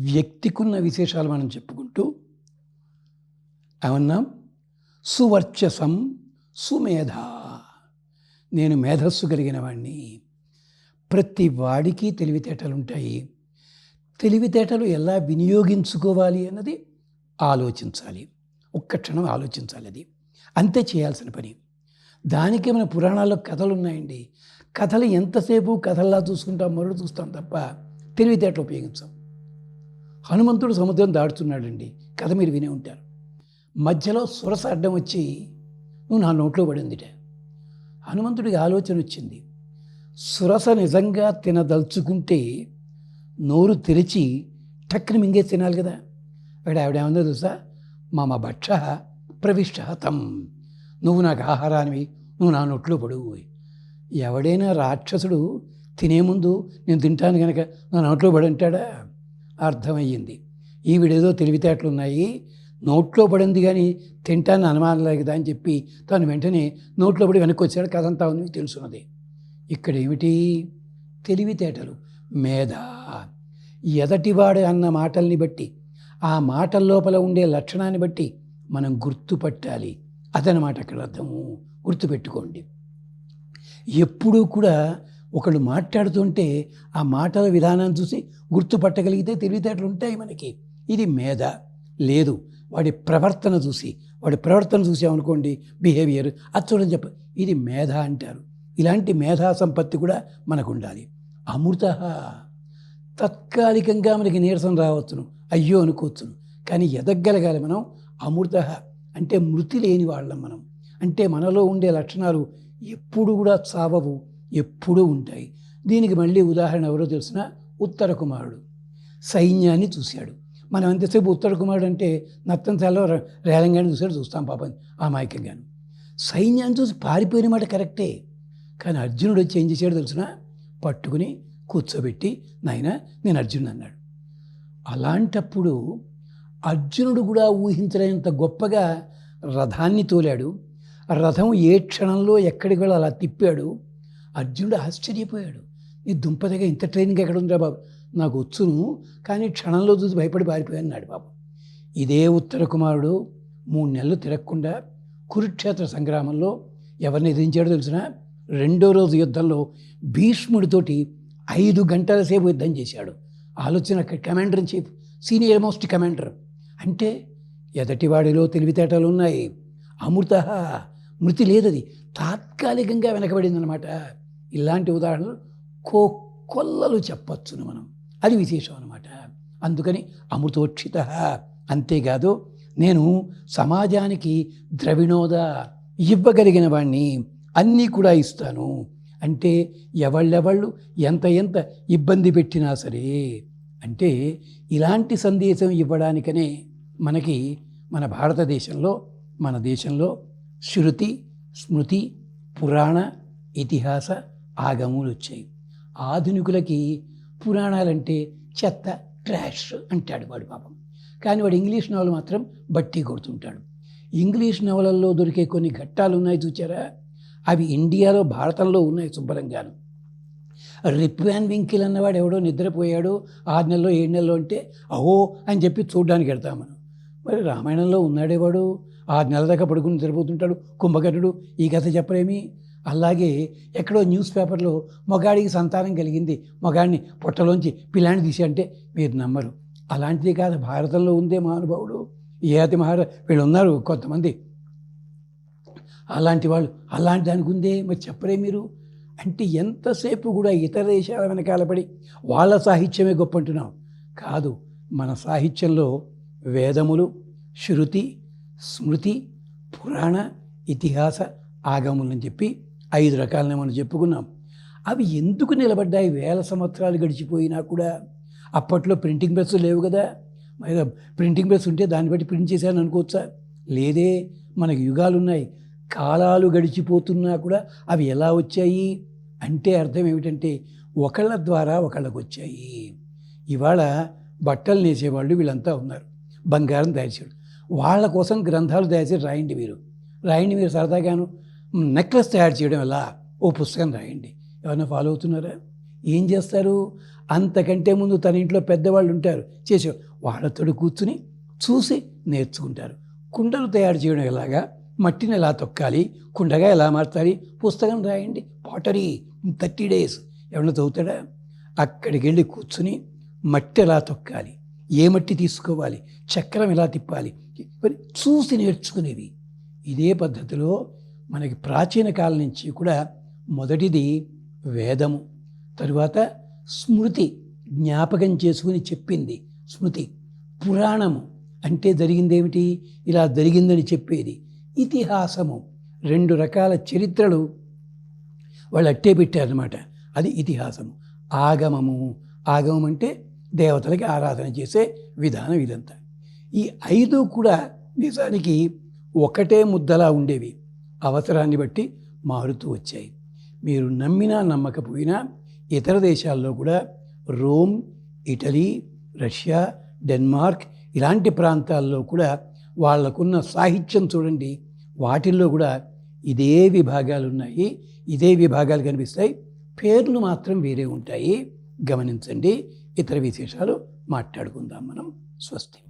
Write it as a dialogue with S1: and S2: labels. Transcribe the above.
S1: వ్యక్తికున్న విశేషాలు మనం చెప్పుకుంటూ ఏమన్నాం? సువర్చసం సుమేధ. నేను మేధస్సు కలిగిన వాడిని ప్రతి వాడికి తెలివితేటలు ఉంటాయి. తెలివితేటలు ఎలా వినియోగించుకోవాలి అన్నది ఆలోచించాలి. ఒక్క క్షణం ఆలోచించాలి అది. అంతే చేయాల్సిన పని. దానికి మన పురాణాల్లో కథలు ఉన్నాయండి? కథలు ఎంతసేపు కథల్లా చూసుకుంటాం మరొకటి చూస్తాం తప్ప తెలివితేటలు ఉపయోగించాం. హనుమంతుడు సముద్రం దాడుతున్నాడండి కథ మీరు వినే ఉంటారు. మధ్యలో సురస అడ్డం వచ్చి నువ్వు నా నోట్లో పడిందిట. హనుమంతుడికి ఆలోచన వచ్చింది. సురస నిజంగా తినదలుచుకుంటే నోరు తెరిచి టక్కుని మింగేసి తినాలి కదా. వాడు ఆవిడేమందో తెలుసా? మామ భక్ష ప్రవిష్ట తం నువ్వు నాకు ఆహారానివి నువ్వు నా నోట్లో పడువు. ఎవడైనా రాక్షసుడు తినే ముందు నేను తింటాను కనుక నా నోట్లో పడంటాడా? అర్థమయ్యింది. ఈవిడేదో తెలివితేటలు ఉన్నాయి నోట్లో పడింది కానీ తింటాను అనుమానం కదా అని చెప్పి తను వెంటనే నోట్లో పడి వెనక్కి వచ్చాడు కథంతా ఉంది తెలుసున్నది. ఇక్కడ ఏమిటి తెలివితేటలు. మేధ. ఎదటివాడు అన్న మాటల్ని బట్టి ఆ మాటల లోపల ఉండే లక్షణాన్ని బట్టి మనం గుర్తుపట్టాలి. అదనమాట అక్కడ అర్థము. గుర్తుపెట్టుకోండి. ఎప్పుడూ కూడా ఒకళ్ళు మాట్లాడుతుంటే ఆ మాటల విధానాన్ని చూసి గుర్తుపట్టగలిగితే తెలివితేటలు ఉంటాయి మనకి. ఇది మేధ. లేదు వాడి ప్రవర్తన చూసి వాడి ప్రవర్తన చూసామనుకోండి బిహేవియర్ అది చూడని చెప్ప ఇది మేధ అంటారు. ఇలాంటి మేధా సంపత్తి కూడా మనకు ఉండాలి అమృత. తాత్కాలికంగా మనకి నీరసం రావచ్చును. అయ్యో అనుకోవచ్చును. కానీ ఎదగలగాలి మనం. అమృత. అంటే మృతి లేని వాళ్ళం మనం. అంటే మనలో ఉండే లక్షణాలు ఎప్పుడు కూడా చావవు. ఎప్పుడూ ఉంటాయి. దీనికి మళ్ళీ ఉదాహరణ ఎవరో తెలిసిన ఉత్తర కుమారుడు. సైన్యాన్ని చూశాడు. మనం ఎంతసేపు ఉత్తర కుమారుడు అంటే నత్తంశాలలో రేలంగానే చూసాడు చూస్తాం పాపం అమాయకంగాను సైన్యాన్ని చూసి పారిపోయిన మాట కరెక్టే. కానీ అర్జునుడు వచ్చి ఏం చేశాడు తెలిసిన? పట్టుకుని కూర్చోబెట్టి నాయన నేను అర్జునుడు అన్నాడు. అలాంటప్పుడు అర్జునుడు కూడా ఊహించలేనంత గొప్పగా రథాన్ని తోలాడు. రథం ఏ క్షణంలో ఎక్కడికి వెళ్ళి అలా తిప్పాడు. అర్జునుడు ఆశ్చర్యపోయాడు. నీ దుంపదగా ఇంత ట్రైనింగ్ ఎక్కడ ఉందిరా బాబు? నాకు వచ్చును కానీ క్షణంలో చూసి భయపడి పారిపోయాను బాబు. ఇదే ఉత్తర కుమారుడు మూడు నెలలు తిరగకుండా కురుక్షేత్ర సంగ్రామంలో ఎవరిని ఎదిరించాడో తెలిసిన? రెండో రోజు యుద్ధంలో భీష్ముడితోటి ఐదు గంటల సేపు యుద్ధం చేశాడు. ఆలోచన commander in chief senior most commander. అంటే ఎదటివాడిలో తెలివితేటలు ఉన్నాయి. అమృత మృతి లేదది తాత్కాలికంగా వెనకబడిందనమాట ఇలాంటి ఉదాహరణలు కోకొల్లలు చెప్పచ్చును మనం. అది విశేషం అనమాట అందుకని అమృతోక్షిత అంతేకాదు నేను సమాజానికి ద్రవిణోద ఇవ్వగలిగిన వాడిని అన్నీ కూడా ఇస్తాను. అంటే ఎవళ్ళెవళ్ళు ఎంత ఎంత ఇబ్బంది పెట్టినా సరే అంటే ఇలాంటి సందేశం ఇవ్వడానికనే మనకి మన భారతదేశంలో మన దేశంలో శృతి స్మృతి పురాణ ఇతిహాస ఆగములు వచ్చాయి ఆధునికులకి పురాణాలంటే చెత్త ట్రాష్ అంటాడు వాడు పాపం. కానీ వాడు ఇంగ్లీష్ నవల మాత్రం బట్టి కొడుతుంటాడు. ఇంగ్లీష్ నవలల్లో దొరికే కొన్ని ఘట్టాలు ఉన్నాయి చూచారా? అవి ఇండియాలో భారతంలో ఉన్నాయి శుభ్రంగాను. రిప్వాన్ వింకిల్ అన్నవాడు ఎవడో నిద్రపోయాడు ఆరు నెలలో ఏడు నెలలో అంటే అహో అని చెప్పి చూడడానికి వెళ్తాం మనం. మరి రామాయణంలో ఉన్నాడేవాడు ఆరు నెలల దాకా పడుకుని నిద్రపోతుంటాడు. కుంభకర్ణుడు ఈ కథ చెప్పలేమి అలాగే ఎక్కడో న్యూస్ పేపర్లో మొగాడికి సంతానం కలిగింది. మొగాడిని పొట్టలోంచి పిల్లాన్ని తీసి అంటే మీరు నమ్మరు. అలాంటిది కాదు భారతంలో ఉందే మహానుభావుడు. ఏతి మహార వీళ్ళు ఉన్నారు కొంతమంది. అలాంటి వాళ్ళు అలాంటి దానికి ఉందే మరి చెప్పరే మీరు. అంటే ఎంతసేపు కూడా ఇతర దేశాల వెనకాల పడి వాళ్ళ సాహిత్యమే గొప్ప అంటున్నాం కాదు మన సాహిత్యంలో వేదములు శృతి స్మృతి పురాణ ఇతిహాస ఆగములని చెప్పి ఐదు రకాలని మనం చెప్పుకున్నాం. అవి ఎందుకు నిలబడ్డాయి? వేల సంవత్సరాలు గడిచిపోయినా కూడా అప్పట్లో ప్రింటింగ్ ప్రెస్ లేవు కదా. మరి ప్రింటింగ్ ప్రెస్ ఉంటే దాన్ని బట్టి ప్రింట్ చేశాను అనుకోవచ్చా? లేదే మనకు యుగాలు ఉన్నాయి. కాలాలు గడిచిపోతున్నా కూడా అవి ఎలా వచ్చాయి? అంటే అర్థం ఏమిటంటే ఒకళ్ళ ద్వారా ఒకళ్ళకు వచ్చాయి. ఇవాళ బట్టలు నేసేవాళ్ళు వీళ్ళంతా ఉన్నారు. బంగారం తయారు చేయడం వాళ్ళ కోసం గ్రంథాలు తయారు చేసి రాయండి మీరు. రాయండి మీరు సరదాగాను. నెక్లెస్ తయారు చేయడం ఎలా ఓ పుస్తకం రాయండి. ఎవరైనా ఫాలో అవుతున్నారా? ఏం చేస్తారు? అంతకంటే ముందు తన ఇంట్లో పెద్దవాళ్ళు ఉంటారు. చేసే వాళ్ళతో కూర్చుని చూసి నేర్చుకుంటారు. కుండలు తయారు చేయడం ఎలాగా? మట్టిని ఎలా తొక్కాలి? కుండగా ఎలా మార్చాలి? పుస్తకం రాయండి. పాటరీ థర్టీ డేస్ ఎవరైనా చదువుతాడా? అక్కడికి వెళ్ళి కూర్చుని మట్టి ఎలా తొక్కాలి? ఏ మట్టి తీసుకోవాలి? చక్రం ఎలా తిప్పాలి? చూసి నేర్చుకునేవి ఇదే పద్ధతిలో మనకి ప్రాచీన కాలం నుంచి కూడా మొదటిది వేదము తరువాత స్మృతి జ్ఞాపకం చేసుకుని చెప్పింది. స్మృతి పురాణము అంటే జరిగిందేమిటి? ఇలా జరిగిందని చెప్పేది. ఇతిహాసము రెండు రకాల చరిత్రలు వాళ్ళు అట్టే పెట్టారనమాట అది ఇతిహాసము. ఆగమము ఆగమం అంటే దేవతలకి ఆరాధన చేసే విధానం ఇదంతా. ఈ ఐదు కూడా నిజానికి ఒకటే ముద్దలా ఉండేవి. అవసరాన్ని బట్టి మారుతూ వచ్చాయి. మీరు నమ్మినా నమ్మకపోయినా ఇతర దేశాల్లో కూడా రోమ్ ఇటలీ రష్యా డెన్మార్క్ ఇలాంటి ప్రాంతాల్లో కూడా వాళ్ళకున్న సాహిత్యం చూడండి వాటిల్లో కూడా ఇదే విభాగాలు ఉన్నాయి ఇదే విభాగాలు కనిపిస్తాయి. పేర్లు మాత్రం వేరే ఉంటాయి. గమనించండి. ఇతర విశేషాలు మాట్లాడుకుందాం మనం. స్వస్తి.